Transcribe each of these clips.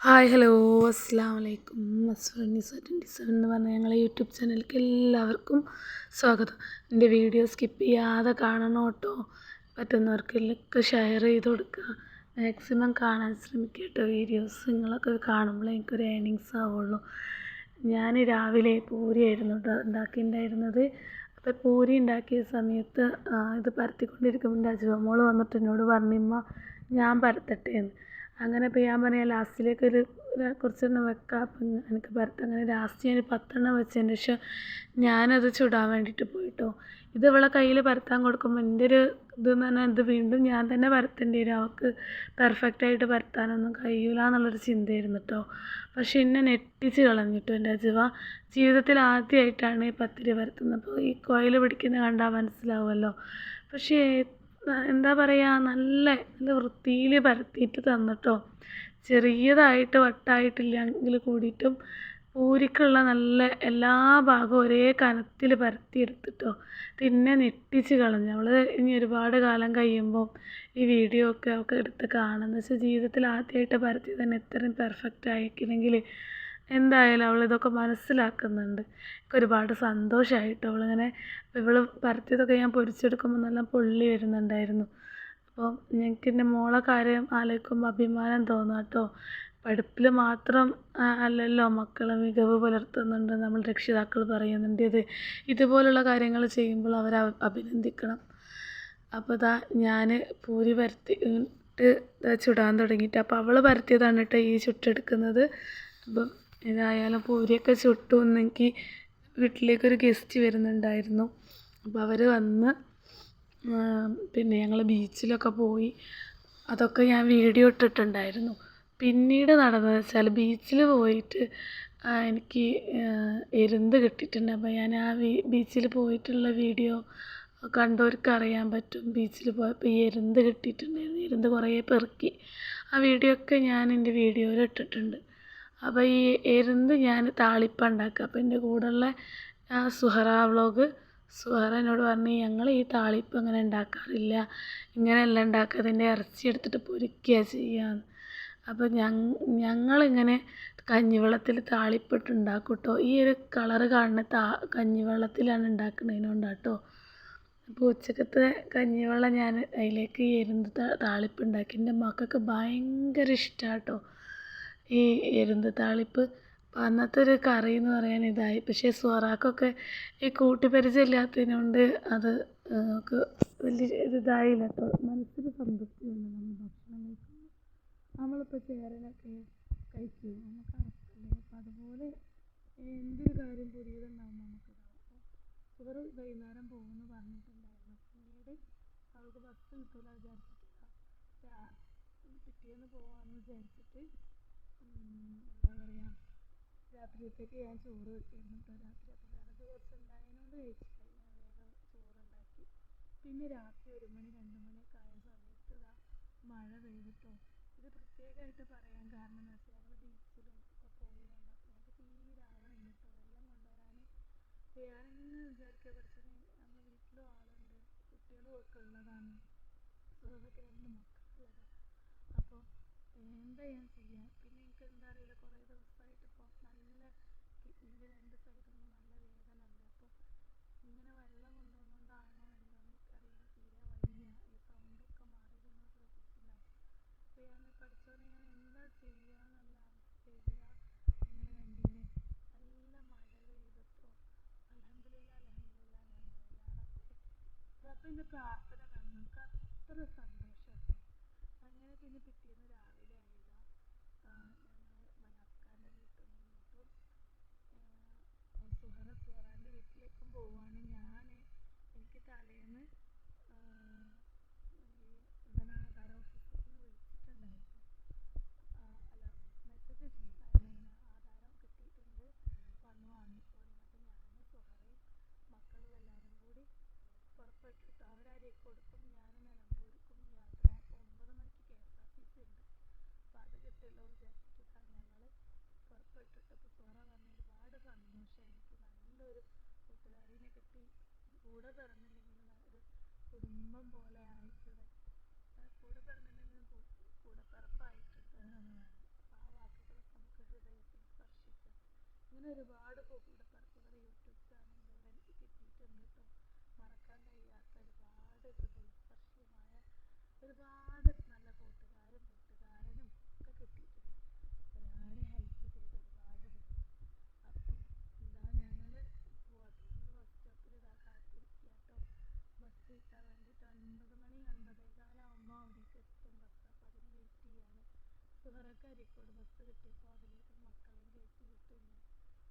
Hi hello അസ്സാം വലൈക്കും അസ്വനിസ twenty seven എന്ന് പറഞ്ഞ ഞങ്ങളെ യൂട്യൂബ് ചാനലിലേക്ക് എല്ലാവർക്കും സ്വാഗതം എന്റെ വീഡിയോ സ്കിപ്പ് ചെയ്യാതെ കാണണം കേട്ടോ പറ്റുന്നവർക്കെല്ലാം ഷെയർ ചെയ്ത് കൊടുക്കുക മാക്സിമം കാണാൻ ശ്രമിക്കുക കേട്ടോ വീഡിയോസ് നിങ്ങളൊക്കെ കാണുമ്പോൾ എനിക്കൊരു ഏണിങ്സ് ആവുള്ളൂ ഞാൻ രാവിലെ പൂരിയായിരുന്നു ഉണ്ടാക്കിയിട്ടുണ്ടായിരുന്നത് അപ്പോൾ പൂരി ഉണ്ടാക്കിയ സമയത്ത് ഇത് പരത്തിക്കൊണ്ടിരിക്കുമ്പോൾ എന്റെ അജുവമോൾ വന്നിട്ട് എന്നോട് പറഞ്ഞിമ്മ ഞാൻ പരത്തട്ടെ എന്ന് അങ്ങനെ ഇപ്പോൾ ഞാൻ പറഞ്ഞ ലാസ്റ്റിലേക്ക് ഒരു കുറച്ചെണ്ണം വെക്കാം. അപ്പം എനിക്ക് ഭർത്താവ് അങ്ങനെ ലാസ്റ്റ് ഞാൻ പത്തെണ്ണം വെച്ചതിന് ശേഷം ഞാനത് ചുടാൻ വേണ്ടിയിട്ട് പോയിട്ടോ. ഇത് ഇവളെ കയ്യിൽ പരത്താൻ കൊടുക്കുമ്പോൾ എന്റെ ഒരു ഇതെന്ന് പറഞ്ഞാൽ ഇത് വീണ്ടും ഞാൻ തന്നെ പരത്തേണ്ടി വരും. അവൾക്ക് പെർഫെക്റ്റായിട്ട് പരത്താനൊന്നും കഴിയൂല എന്നുള്ളൊരു ചിന്തയായിരുന്നു കേട്ടോ പക്ഷേ എന്നെ നെട്ടിച്ച് കളഞ്ഞിട്ടു എന്റെ അജുവ. ജീവിതത്തിൽ ആദ്യമായിട്ടാണ് ഈ പത്തിരി പരത്തുന്നത്. അപ്പോൾ ഈ കോയിൽ പിടിക്കുന്ന കണ്ടാൽ മനസ്സിലാവുമല്ലോ. പക്ഷേ എന്താ പറയുക നല്ല നല്ല വൃത്തിയിൽ പരത്തിയിട്ട് തന്നിട്ടോ. ചെറിയതായിട്ട് വട്ടായിട്ടില്ലെങ്കിൽ കൂടിയിട്ടും പൂരിക്കുള്ള നല്ല എല്ലാ ഭാഗവും ഒരേ കനത്തിൽ പരത്തിയെടുത്തിട്ടോ. പിന്നെ നെട്ടിച്ച് കളഞ്ഞു. അവൾ ഇനി ഒരുപാട് കാലം കഴിയുമ്പോൾ ഈ വീഡിയോ ഒക്കെ ഒക്കെ എടുത്ത് കാണുന്നത്. വെച്ചാൽ ജീവിതത്തിൽ ആദ്യമായിട്ട് പരത്തി തന്നെ ഇത്രയും പെർഫെക്റ്റ് ആയിരിക്കണമെങ്കിൽ എന്തായാലും അവൾ ഇതൊക്കെ മനസ്സിലാക്കുന്നുണ്ട്. എനിക്ക് ഒരുപാട് സന്തോഷമായിട്ട് അവളിങ്ങനെ ഇവൾ പരത്തിയതൊക്കെ ഞാൻ പൊരിച്ചെടുക്കുമ്പോൾ നല്ല പൊള്ളി വരുന്നുണ്ടായിരുന്നു. അപ്പോൾ ഞങ്ങൾക്ക് എന്റെ മോളെ കാര്യം ആലോചിക്കുമ്പോൾ അഭിമാനം തോന്നും കേട്ടോ. പഠിപ്പിൽ മാത്രം അല്ലല്ലോ മക്കൾ മികവ് പുലർത്തുന്നുണ്ട് നമ്മൾ രക്ഷിതാക്കൾ പറയുന്നുണ്ട്. ഇത് ഇതുപോലുള്ള കാര്യങ്ങൾ ചെയ്യുമ്പോൾ അവരെ അഭിനന്ദിക്കണം. അപ്പോൾ ഇതാ ഞാൻ പൂരി പരത്തി ചുടാൻ തുടങ്ങിയിട്ട്. അപ്പോൾ അവൾ പരത്തിയതാണ് കേട്ടോ ഈ ചുട്ടെടുക്കുന്നത്. അപ്പം ഏതായാലും പൂരിയൊക്കെ ചുട്ടു എനിക്ക് വീട്ടിലേക്കൊരു ഗസ്റ്റ് വരുന്നുണ്ടായിരുന്നു. അപ്പോൾ അവർ വന്ന് പിന്നെ ഞങ്ങൾ ബീച്ചിലൊക്കെ പോയി. അതൊക്കെ ഞാൻ വീഡിയോ ഇട്ടിട്ടുണ്ടായിരുന്നു. പിന്നീട് നടന്നത് വെച്ചാൽ ബീച്ചിൽ പോയിട്ട് എനിക്ക് എരുന്ത് കിട്ടിയിട്ടുണ്ട്. അപ്പോൾ ഞാൻ ആ ബീച്ചിൽ പോയിട്ടുള്ള വീഡിയോ കണ്ടവർക്ക് അറിയാൻ പറ്റും. ബീച്ചിൽ പോയപ്പോൾ ഈ എരുന്ത് കിട്ടിയിട്ടുണ്ടായിരുന്നു. എരുന്ത് കുറേ പെറുക്കി. ആ വീഡിയോ ഒക്കെ ഞാൻ എന്റെ വീഡിയോയിൽ ഇട്ടിട്ടുണ്ട്. അപ്പോൾ ഈ എരുന്ത് ഞാൻ താളിപ്പം ഉണ്ടാക്കുക. അപ്പോൾ എന്റെ കൂടെയുള്ള സുഹറ വ്ളോഗ് സുഹറ എന്നോട് പറഞ്ഞു ഞങ്ങൾ ഈ താളിപ്പം അങ്ങനെ ഉണ്ടാക്കാറില്ല. ഇങ്ങനെയല്ല ഉണ്ടാക്കുക. അതിന്റെ ഇറച്ചി എടുത്തിട്ട് പൊരിക്കുക ചെയ്യാന്ന് അപ്പോൾ ഞങ്ങൾ ഞങ്ങളിങ്ങനെ കഞ്ഞിവെള്ളത്തിൽ താളിപ്പിട്ട് ഉണ്ടാക്കും കേട്ടോ ഈ ഒരു കളറ് കാണുന്ന താ കഞ്ഞിവെള്ളത്തിലാണ് ഉണ്ടാക്കുന്നതിനോണ്ടാട്ടോ അപ്പോൾ ഉച്ചക്കത്തെ കഞ്ഞിവെള്ളം ഞാൻ അതിലേക്ക് താ- താളിപ്പ് ഉണ്ടാക്കി. എന്റെ മക്കൾക്ക് ഭയങ്കര ഇഷ്ടമാണ് കേട്ടോ ഈ എരുന്ത് താളിപ്പ്. അപ്പം അന്നത്തെ ഒരു കറി എന്ന് പറയാൻ ഇതായി. പക്ഷേ സൊറാക്കൊക്കെ ഈ കൂട്ടുപരിചയം അത് നമുക്ക് വലിയ ഇതായില്ല കേട്ടോ മനസ്സിന് സംതൃപ്തിയുണ്ട് നമ്മൾ ഭക്ഷണം കഴിക്കുമ്പോൾ നമ്മളിപ്പോൾ ചേരലൊക്കെ കഴിക്കും. നമുക്ക് അപ്പം അതുപോലെ എന്തൊരു കാര്യം പുതിയതുണ്ടാകുമ്പോൾ നമുക്ക്. അപ്പോൾ ഇവർ വൈകുന്നേരം പോകുമെന്ന് പറഞ്ഞിട്ടുണ്ടായിരുന്നു. പിന്നീട് അവൾക്ക് ബസ് കിട്ടില്ല പിറ്റേന്ന് പോകാമെന്ന് വിചാരിച്ചിട്ട് എന്താ പറയുക രാത്രിയത്തേക്ക് ഞാൻ ചോറ് വെക്കായിരുന്നു കേട്ടോ രാത്രി അപ്പോൾ വിറക് കുറച്ച് ഉണ്ടായതിനോണ്ട് കഴിച്ചില്ല. ഞാൻ വേഗം ചോറുണ്ടാക്കി. പിന്നെ രാത്രി ഒരു മണി രണ്ട് മണിയൊക്കെ ആയ സമയത്ത് ഇതാ മഴ പെയ്തിട്ടോ. ഇത് പ്രത്യേകമായിട്ട് പറയാൻ കാരണം എന്ന് വെച്ചാൽ ഞങ്ങൾ ബീച്ചിലും ഒക്കെ പോകുന്നുണ്ട് അപ്പോൾ ഞങ്ങൾക്ക് തീരാവണം കേട്ടോ വെള്ളം കൊണ്ടുവരാൻ ഞാനിങ്ങനെ വിചാരിക്കുക പഠിച്ചത്. നമ്മുടെ വീട്ടിലും ആളുണ്ട്. കുട്ടികളും ഒക്കെ ഉള്ളതാണ് അതൊക്കെ രണ്ട് മക്കളുള്ളതാണ് അപ്പോൾ എന്താ ഞാൻ ചെയ്യുക എനിക്ക് എന്താ അറിയില്ല. കുറേ ദിവസമായിട്ട് ഇപ്പോൾ നല്ല കിഡ്നിയിൽ രണ്ട് സൈഡിൽ നിന്ന് നല്ല വേദന ഉണ്ട്. അപ്പോൾ ഇങ്ങനെ വെള്ളം കൊണ്ടുവന്നുകൊണ്ടാണോ എന്ന് എനിക്കറിയില്ല തീരെ വയ്യ. ഈ സൗണ്ടൊക്കെ മാറിയതൊന്നും ശ്രദ്ധിച്ചിട്ടുണ്ടാവും അപ്പോൾ ഞാൻ പഠിച്ചോനെ ഞാൻ എന്താ ചെയ്യുക എന്നുള്ള ഇങ്ങനെ വണ്ടിയിൽ നല്ല മഴ പെയ്തപ്പോൾ അലഹമില്ല അലഹമില്ല പ്രാർത്ഥന കണ്ടു? നമുക്ക് അത്ര സന്തോഷമാണ് അങ്ങനെ പിന്നെ പിറ്റേന്ന് രാവിലെ സുഹറ സുഹറാന്റെ വീട്ടിലേക്കും പോവാണ് ഞാൻ എനിക്ക് തലേന്ന് ആ, ഈ എന്താണ് ആധാർ ഓഫീസിൽ നിന്ന് വിളിച്ചിട്ടുണ്ടായിരുന്നു. ആ, അല്ല മെസ്സേജ് ഇട്ടിട്ടുണ്ടായിരുന്നു ഇങ്ങനെ ആധാരം കിട്ടിയിട്ടുണ്ട് വന്ന് വാങ്ങിക്കോളി അപ്പോൾ ഞാനും സുഹറയും മക്കളും എല്ലാവരും കൂടി പുറപ്പെട്ടിട്ട് അവരാരേക്ക് കൊടുക്കും ഞാൻ നിലമ്പൂർക്കും യാത്ര. അപ്പോൾ ഒമ്പത് മണിക്ക് K S R T C ഉണ്ട്. അപ്പോൾ അത് കിട്ടുമല്ലോ വിചാരിച്ചിട്ടാണ് ഞങ്ങൾ പുറപ്പെട്ടിട്ട് ഇപ്പോൾ സുഹറ പറഞ്ഞ ഒരുപാട് സന്തോഷം എനിക്ക്. കൊണ്ട് ഒരു കൂട്ടുകാരിനെ കിട്ടി കൂടെ പിറന്നില്ലെങ്കിലും ഒരു കുടുംബം പോലെ ആയിട്ടുള്ള കൂടെ പിറന്നില്ലെങ്കിലും കൂടെ പിറപ്പായിട്ടുണ്ട്. ആ വാക്കുകളൊക്കെ നമുക്ക് ഹൃദയത്തിൽ സ്പർശിക്കും. ഇങ്ങനെ ഒരുപാട് കൂടെ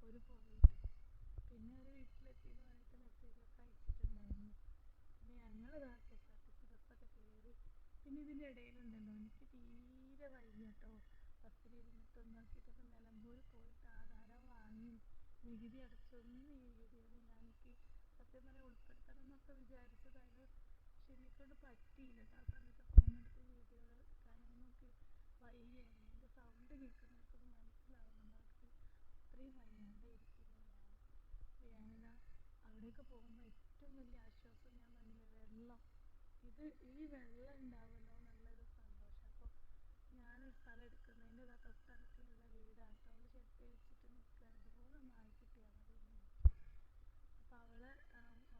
പിന്നെ ഒരു വീട്ടിലെത്തിയെന്ന് പറഞ്ഞിട്ട് മെസ്സേജൊക്കെ അയച്ചിട്ടുണ്ടായിരുന്നു. പിന്നെ ഞങ്ങൾ ഇതാ കെ എസ് പിന്നെ ഇതിന്റെ ഇടയിലുണ്ടല്ലോ എനിക്ക് തീരെ വയ്യ കേട്ടോ ബസ്സിലിരുന്നിട്ട് ഒന്നാക്കിയിട്ടൊക്കെ നിലമ്പൂർ പോയിട്ട് ആധാരം വാങ്ങി നികുതി അടച്ചൊന്നും ഞാൻ എനിക്ക് സത്യം പറഞ്ഞാൽ ഉൾപ്പെടുത്തണം എന്നൊക്കെ വിചാരിച്ചതാണ് പക്ഷെ എന്നെക്കൊണ്ട് പറ്റിയില്ല. ആ സമയത്ത് ഫോണെടുത്ത് വീഡിയോകൾ എടുക്കാനൊന്നും വയ്യായിരുന്നു. എന്റെ സൗണ്ട് മനസ്സിലാവുന്നുണ്ടാവും അത്രയും വയ്യാണ്ട് ഇരിക്കുന്നു ഞാൻ അവിടെയൊക്കെ പോകുമ്പോൾ ഏറ്റവും വലിയ ആശ്വാസം ഞാൻ പറഞ്ഞില്ലേ വെള്ളം. ഇത് ഈ വെള്ളം ഉണ്ടാവുമല്ലോ എന്നുള്ളൊരു സന്തോഷം. അപ്പോൾ ഞാനൊരു സ്ഥലം എടുക്കുന്നതിന്റെ തൊട്ടടുത്തുള്ള വീടാണ്. കേട്ടോ അവൾ ചെട്ടി വെച്ചിട്ട് നിൽക്കുകയാണ്. ഇതുപോലെ ആയി കിട്ടിയാൽ മതി അപ്പോൾ അവളെ അവിടുന്ന്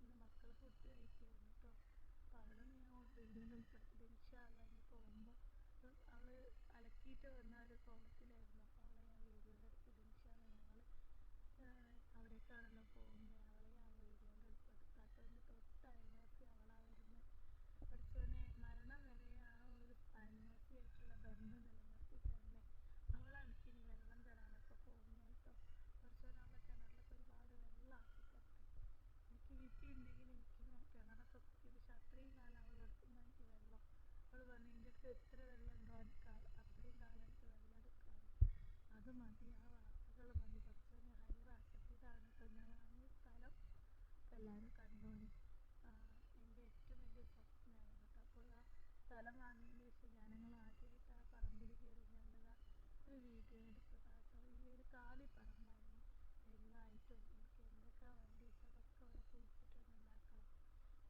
എന്റെ മക്കൾ ഫുഡ് കഴിക്കുമായിരുന്നു കേട്ടോ. അപ്പോൾ അവിടുന്ന് ഞാൻ വീഡിയോയിൽ ഉൾപ്പെടുത്തിയിട്ട് ഇൻഷാല്ല ഇനി പോകുമ്പോൾ അവൾ അലക്കിയിട്ട് വന്ന ഒരു കോലത്തിലായിരുന്നു അപ്പോൾ അവളെ ഞാൻ വീഡിയോയിൽ എടുത്തിട്ട് ഇൻഷാല്ല ഞങ്ങൾ അവിടേക്കാണല്ലോ പോകുന്നത് അവളെ ഞാൻ വീഡിയോയിൽ ഉൾപ്പെടുത്താത്തതിന്റെ തൊട്ട് അയൽവാസി അവളാ വരുന്നത് പഠിച്ചവനെ മരണം വരെ ആ ഒരു അയൽവാസിയായിട്ടുള്ള ബന്ധം നിലനിർത്തി തരണേ അവളാണ് എനിക്കിനി വെള്ളം തരാനൊക്കെ പോകുന്നത് കേട്ടോ പഠിച്ചവൻ അവളെ കിണറിലൊക്കെ ഒരുപാട് വെള്ളം ആക്കി തരട്ടെ എനിക്ക് കിട്ടിയിട്ടുണ്ടെങ്കിൽ എനിക്ക് കിണറൊക്കെ കുത്തി പക്ഷെ അത്രയും കാലം അവൾ എടുക്കുന്ന എനിക്ക് വെള്ളം അവൾ പറഞ്ഞു എന്റെ അടുത്ത് എത്ര വെള്ളം ഉണ്ടോ എനിക്ക് അത്രയും കാലം എനിക്ക് വെള്ളം എടുക്കാൻ അത് മതി. ആ വാക്കുകൾ മതി. ഇതാണ് കേട്ടോ ഞാൻ സ്ഥലം. എല്ലാവരും കണ്ടോളി. എന്റെ ഏറ്റവും വലിയ സ്വപ്നമായിരുന്നു. അപ്പോൾ ആ സ്ഥലം വാങ്ങിയതിന് ശേഷം ഞാനങ്ങൾ ആദ്യമായിട്ട് ആ പറമ്പിൽ കയറി കണ്ടതാ ഒരു വീഡിയോ എടുത്തതാ കേട്ടോ ഈ ഒരു കാലി പറമ്പായിരുന്നു വെള്ളമായിട്ടും എനിക്ക് എന്തൊക്കെ വേണ്ടി വെച്ചാൽ അതൊക്കെ അവിടെ കുഴിച്ചിട്ടൊന്ന് ഉണ്ടാക്കണം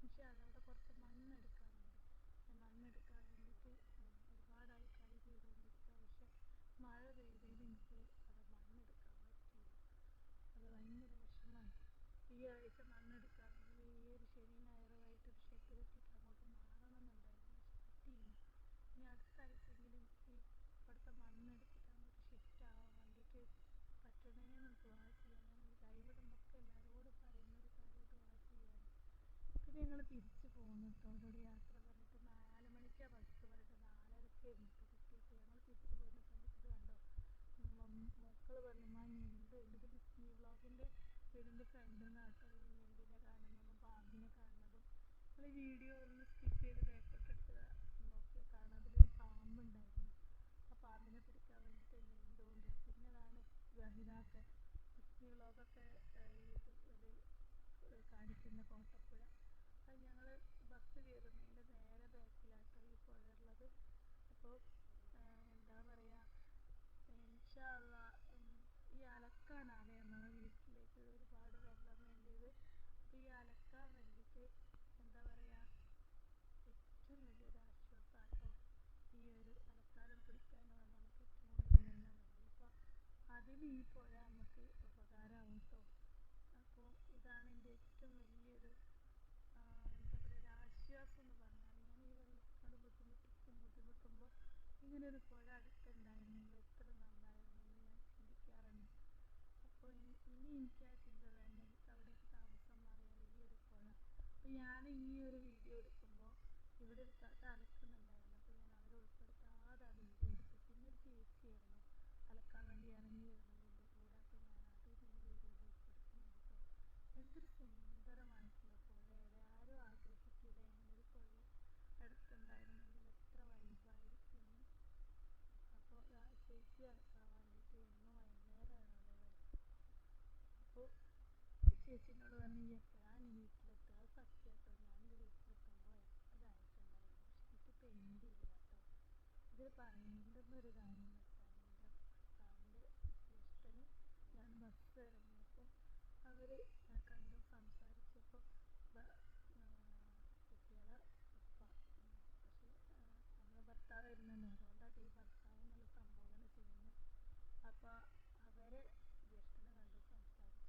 പക്ഷേ അതവിടെ കുറച്ച് മണ്ണെടുക്കാനുണ്ട് മണ്ണെടുക്കാൻ വേണ്ടിയിട്ട് ഒരുപാടായി ട്രൈ ചെയ്തുകൊണ്ടിരിക്കുക പക്ഷെ മഴ പെയ്തതിൽ എനിക്ക് അവിടെ മണ്ണെടുക്കാൻ പറ്റിയില്ല അത് ഭയങ്കര വിഷമമായി ഈ ആഴ്ച മണ്ണെടുക്കാൻ ഈ ഒരു ശനി ഞായറുമായിട്ട് ഒരു ഷെഡ് കെട്ടിയിട്ട് അങ്ങോട്ട് മാറണം എന്നുണ്ടായിരുന്നു പക്ഷെ പറ്റിയില്ല ഇനി അടുത്ത ആഴ്ചയെങ്കിലും എനിക്ക് അവിടുത്തെ മണ്ണെടുത്തിട്ട് അങ്ങോട്ട് ഷിഫ്റ്റ് ആവാൻ വേണ്ടിയിട്ട് പറ്റണേന്ന് ദുആ ചെയ്യാൻ ഞാൻ ഈ ലൈവ് ഇടുമ്പോൾ എല്ലാവരോടും പറയുന്ന ഒരു കാര്യം ദുആ ചെയ്യാൻ പിന്നെ ഞങ്ങൾ കേട്ടോ അവരോട് യാത്ര പറഞ്ഞിട്ട് നാല് മണിക്കാണ് ബസ് പറഞ്ഞിട്ട് നാലരക്ക് എന്നിട്ട് കിട്ടിയപ്പോൾ ഞങ്ങൾ തിരിച്ച് പോകുന്ന സമയത്ത് കണ്ടോ? മക്കൾ പറഞ്ഞു മാ ഞണ്ട് ഇത് ബിസ്മി വ്ളോഗിന്റെ വീടിന്റെ ഫ്രണ്ട് നിന്നാട്ടോ ഈ ഞണ്ടിനെ കാണുന്നതും പാമ്പിനെ കാണുന്നതും. നമ്മൾ ഈ വീഡിയോ ഒന്ന് സ്കിപ്പ് ചെയ്ത് ബാക്കോട്ട് എടുത്ത് നോക്കിയാൽ കാണാം അതിലൊരു പാമ്പുണ്ടായിരുന്നു. ആ പാമ്പിനെ പിടിക്കാൻ വേണ്ടിയിട്ട് ഞണ്ടുകൊണ്ട് പിന്നെ അതാണ് വഹിതാക്ക ബിസ്മി വ്ളോഗൊക്കെ കാണിക്കുന്ന കോട്ടപ്പുഴ അത് ഞങ്ങൾ ബസ് കയറുന്നതിന്റെ നേരെ ബാക്കിലാട്ടോ ഈ പുഴ ഉള്ളത്. അപ്പോൾ എന്താ പറയുക ഇൻഷാല്ല ഈ അലക്കാനാണ് നമ്മളെ വീട്ടിലേക്ക് ഒരുപാട് വെള്ളം വേണ്ടത്. അപ്പോൾ ഈ അലക്കാൻ വേണ്ടിയിട്ട് എന്താ പറയുക ഏറ്റവും വലിയൊരു ആശ്വാസമാട്ടോ ഈ ഒരു അലക്കാലം പിടിക്കാനാണ് നമുക്ക് ഏറ്റവും കൂടുതൽ വെള്ളം വേണ്ടത്. അപ്പോൾ അതിൽ ഈ പുഴ നമുക്ക് ഉപകാരമാവും കേട്ടോ അപ്പോൾ ഇതാണ് എന്റെ ഏറ്റവും വലിയൊരു എന്താ പറയുക ഒരു ആശ്വാസം എന്ന് പറഞ്ഞാൽ ഞാൻ ഈ വെള്ളത്തിനോട് ബുദ്ധിമുട്ടിക്കും ബുദ്ധിമുട്ടുമ്പോൾ ഇങ്ങനെ ഒരു പുഴ അടുത്തുണ്ടായിരുന്നെങ്കിൽ എത്ര നന്നായിരുന്നു ഞാൻ ചിന്തിക്കാറുണ്ട്. അപ്പോൾ ഇനി എനിക്ക് ആ ചിന്ത വേണ്ട. എനിക്ക് അവിടേക്ക് താമസം മാറിയാൽ ഈ ഒരു പുഴ. ഞാൻ ഈ ഒരു വീഡിയോ എടുക്കുമ്പോൾ ഇവിടെ ഒരു താത്ത അലക്കുന്നുണ്ടായിരുന്നു. അപ്പോൾ ഞാൻ അവരെ ഉൾപ്പെടുത്താതെ ആ വീഡിയോ എടുത്തു. പിന്നെ ഒരു ചേച്ചിയായിരുന്നു. അലക്കാൻ വേണ്ടി ഇറങ്ങിയിരുന്നു എന്റെ കൂടെ. അപ്പോൾ ഞാൻ അത് ഈ ഉൾപ്പെടുത്തുന്നുണ്ട്. എന്തൊരു സുന്ദരമായിട്ടുള്ള പുഴയല്ലേ ആരും ആഗ്രഹിക്കില്ല ഇങ്ങനൊരു പുഴ അടുത്തുണ്ടായിരുന്നെങ്കിൽ എത്ര വൈബായിരിക്കും അപ്പോൾ ചേച്ചി അലക്കാൻ വേണ്ടിയിട്ട് എന്നും വൈകുന്നേരമാണ് അവിടെ വരിക അപ്പോൾ ചേച്ചിനോട് പറഞ്ഞു എപ്പോഴാണ് വീട്ടിലെത്തുക കേട്ടോ ഞാൻ എന്റെ വീട്ടിലെത്തുമ്പോൾ എപ്പോഴായിട്ടുണ്ടായിരുന്നു പക്ഷെ എനിക്ക് പെയിന്റ് കേട്ടോ. ഇത് പറയേണ്ടുന്നൊരു കാര്യം വെച്ചാൽ എന്റെ ഭർത്താവിന്റെ ജ്യേഷ്ഠന് ഞാൻ ബസ് ഇറങ്ങിയപ്പോൾ അവർ കണ്ടും സംസാരിച്ചപ്പോൾ കുട്ടികളെ പക്ഷേ നമ്മളെ ഭർത്താവ് വരുന്നുണ്ട് അതുകൊണ്ടാണ് ഈ ഭർത്താവ് എന്നുള്ള സംബോധന ചെയ്യുന്നത്. അപ്പോൾ അവരെ ജ്യേഷ്ഠനെ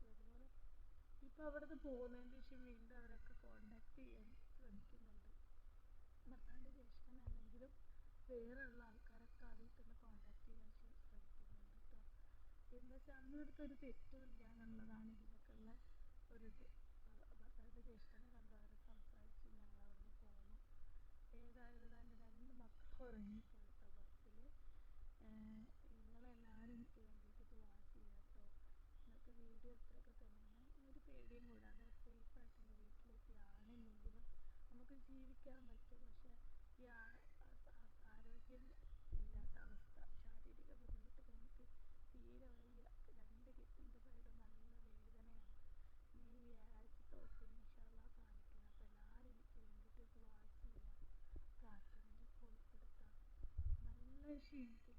കണ്ടു ഇപ്പോൾ അവിടുന്ന് പോകുന്നതിന് ശേഷം വീണ്ടും അവരൊക്കെ കോണ്ടാക്ട് ചെയ്യാൻ ശ്രമിക്കുന്നുണ്ട്. ഭർത്താവിന്റെ ജ്യേഷ്ഠനാണെങ്കിലും വേറെയുള്ള ആൾക്കാരൊക്കെ അതിൽ തന്നെ കോണ്ടാക്ട് ചെയ്യാൻ ശ്ര- ശ്രമിക്കുന്നുണ്ട് കേട്ടോ എന്താ വെച്ചാൽ അന്നടുത്ത് ഒരു തെറ്റുമില്ല എന്നുള്ളതാണ് ഇതിനൊക്കെയുള്ള ഒരിത് ഭർത്താവിന്റെ ജ്യേഷ്ഠനെ കണ്ടു അവരെ സംസാരിച്ച് ഞങ്ങൾ ഏതായാലും തന്നെ രണ്ട് മക്കൾ കേട്ടോ ബസ്സിൽ നിങ്ങളെല്ലാവരും എനിക്ക് വേണ്ടിയിട്ട് ദുവാ ചെയ്യുക കേട്ടോ ഇന്നത്തെ വീഡിയോ ഇത്രയൊക്കെ തന്നെയാണ് ഒരു പേടിയും കൂടാതെ സേഫായിട്ട് എന്റെ വീട്ടിലെത്തി ആണെന്നെങ്കിലും നമുക്ക് ജീവിക്കാൻ പറ്റും. പക്ഷേ ഈ ആരോഗ്യം ഇല്ലാത്ത അവസ്ഥ ശാരീരിക ബുദ്ധിമുട്ടുകൾ എനിക്ക് തീരെ വയ്യ. രണ്ട് കിഡ്നിന്റെ സൈഡ് നല്ല വേദനയാണ്. ഇനി ഈ വ്യാഴാഴ്ച തോക്കിന് ഇൻഷാല്ലാ കാണിക്കണം. അപ്പോൾ എല്ലാവരും എനിക്ക് വേണ്ടിയിട്ട് ദുവാ ചെയ്യുക പ്രാർത്ഥനയിൽ ഉൾപ്പെടുത്താം നല്ല ക്ഷീണിച്ച്